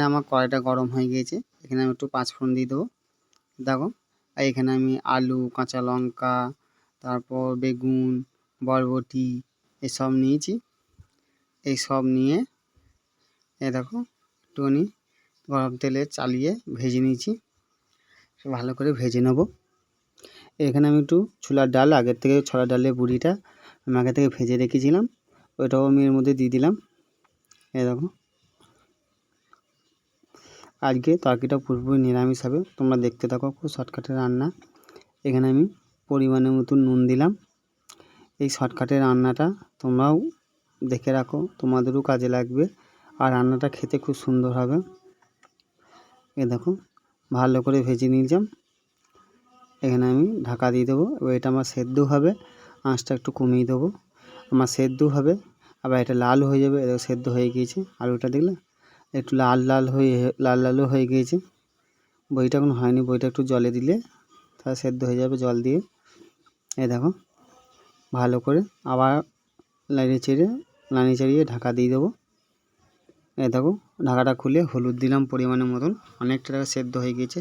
এখানে আমার কড়াইটা গরম হয়ে গিয়েছে। এখানে আমি একটু পাঁচ ফোড়ন দিয়ে দেবো। দেখো, আর এখানে আমি আলু, কাঁচা লঙ্কা, তারপর বেগুন, বরবটি এসব নিয়েছি। এই সব নিয়ে এ দেখো, একটুখানি গরম তেলে চালিয়ে ভেজে নিয়েছি। ভালো করে ভেজে নেব। এখানে আমি একটু ছোলার ডাল, আগের থেকে ছোলার ডালের বুড়িটা আমি আগে থেকে ভেজে রেখেছিলাম। ওইটাও আমি এর মধ্যে দিয়ে দিলাম। এ দেখো আজকে তরকারিটা পুরোপুরি নিরামিষ হবে। তোমরা দেখতে থাকো, খুব শর্টকাটে রান্না। এখানে আমি পরিমাণের মতো নুন দিলাম। এই শর্টকাটে রান্নাটা তোমরাও দেখে রাখো, তোমাদেরও কাজে লাগবে। আর রান্নাটা খেতে খুব সুন্দর হবে। এ দেখো, ভালো করে ভেজে নিলাম। এখানে আমি ঢাকা দিয়ে দেবো। এবার এটা আমার সেদ্ধ হবে, আঁচটা একটু কমিয়ে দেবো। আমার সেদ্ধ হবে, আবার এটা লাল হয়ে যাবে সেদ্ধ হয়ে গিয়েছে। আলুটা দেখলে একটু লাল লাল হয়ে, লাল লালও হয়ে গিয়েছে। বইটা এখন হয়নি, বইটা একটু জলে দিলে তাহলে সেদ্ধ হয়ে যাবে জল দিয়ে। এই দেখো, ভালো করে আবার নেড়ে চেড়ে নাড়িয়ে চাড়িয়ে ঢাকা দিয়ে দেবো। এই দেখো, ঢাকাটা খুলে হলুদ দিলাম পরিমাণের মতন, অনেকটা সেদ্ধ হয়ে গিয়েছে।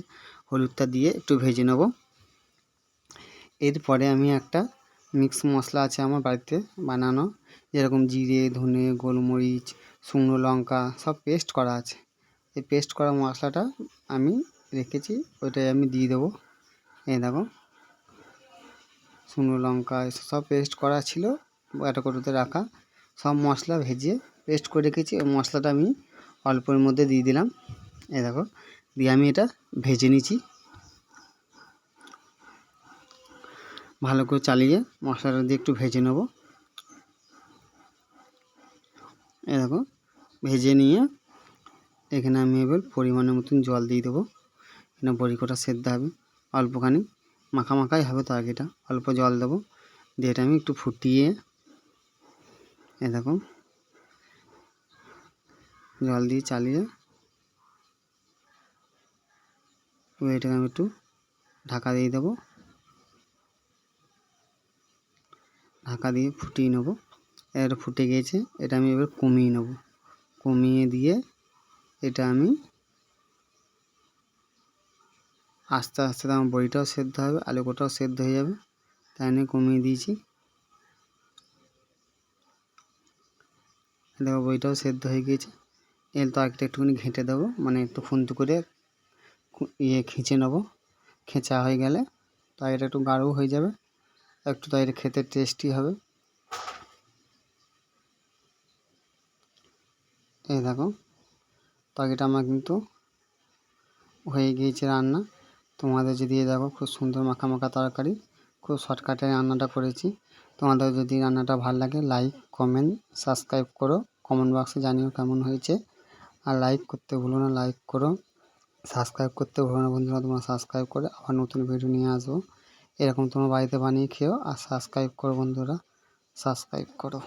হলুদটা দিয়ে একটু ভেজে নেব। এরপরে আমি একটা মিক্স মশলা আছে আমার বাড়িতে বানানো যেরকম জিরে, ধনে, গোলমরিচ, শুকনো লঙ্কা সব পেস্ট করা আছে। এই পেস্ট করা মশলাটা আমি রেখেছি ওইটাই আমি দিয়ে দেবো। এই দেখো, শুকনো লঙ্কা সব পেস্ট করা ছিল, একটা কৌটোতে রাখা। সব মশলা ভেজে পেস্ট করে রেখেছি, ওই মশলাটা আমি অল্পের মধ্যে দিয়ে দিলাম। এই দেখো, দিয়ে আমি এটা ভেজে নিচ্ছি। ভালো করে চালিয়ে মশলাটা দিয়ে একটু ভেজে নেব। এ দেখো, ভেজে নিয়ে এখানে আমি এবার পরিমাণের মতন জল দিয়ে দেবো। এখানে বড়ি কটা সেদ্ধ হবে, অল্পখানি। মাখা মাখাই হবে তরকারিটা অল্প জল দেবো। দিয়ে আমি একটু ফুটিয়ে, এ দেখো, জল দিয়ে চালিয়ে এটাকে আমি একটু ঢাকা দিয়ে দেবো। ঢাকা দিয়ে ফুটিয়ে নেব। এবার ফুটে গিয়েছে, এটা আমি এবার কমিয়ে নেব। কমিয়ে দিয়ে এটা আমি আস্তে আস্তে আমার বড়িটাও সেদ্ধ হবে আলু কোটাও সেদ্ধ হয়ে যাবে। তাই আমি কমিয়ে দিয়েছি। দেখো বইটাও সেদ্ধ হয়ে গিয়েছে। এর তরকারিটা একটুখানি ঘেঁটে দেবো মানে একটু খুন্তি করে ইয়ে খিঁচে নেব। খেঁচা হয়ে গেলে তরকারিটা একটু গাঢ় হয়ে যাবে, একটু তরকারি খেতে টেস্টি হবে। এই দেখো তরকারিটা আমার কিন্তু হয়ে গিয়েছে রান্না। তোমাদের যদি দেখো খুব সুন্দর মাখা মাখা তরকারি, খুব শর্টকাটে রান্নাটা করেছি। তোমাদের যদি রান্নাটা ভালো লাগে লাইক কমেন্ট সাবস্ক্রাইব করো। কমেন্ট বক্সে জানিও কেমন হয়েছে। আর লাইক করতে ভুলো না লাইক করো। সাবস্ক্রাইব করতে ভুলো না বন্ধুরা, তোমরা সাবস্ক্রাইব করে আবার নতুন ভিডিও নিয়ে আসব। এরকম তোমরা বাড়িতে বানিয়ে খেও আর সাবস্ক্রাইব করো বন্ধুরা সাবস্ক্রাইব করো।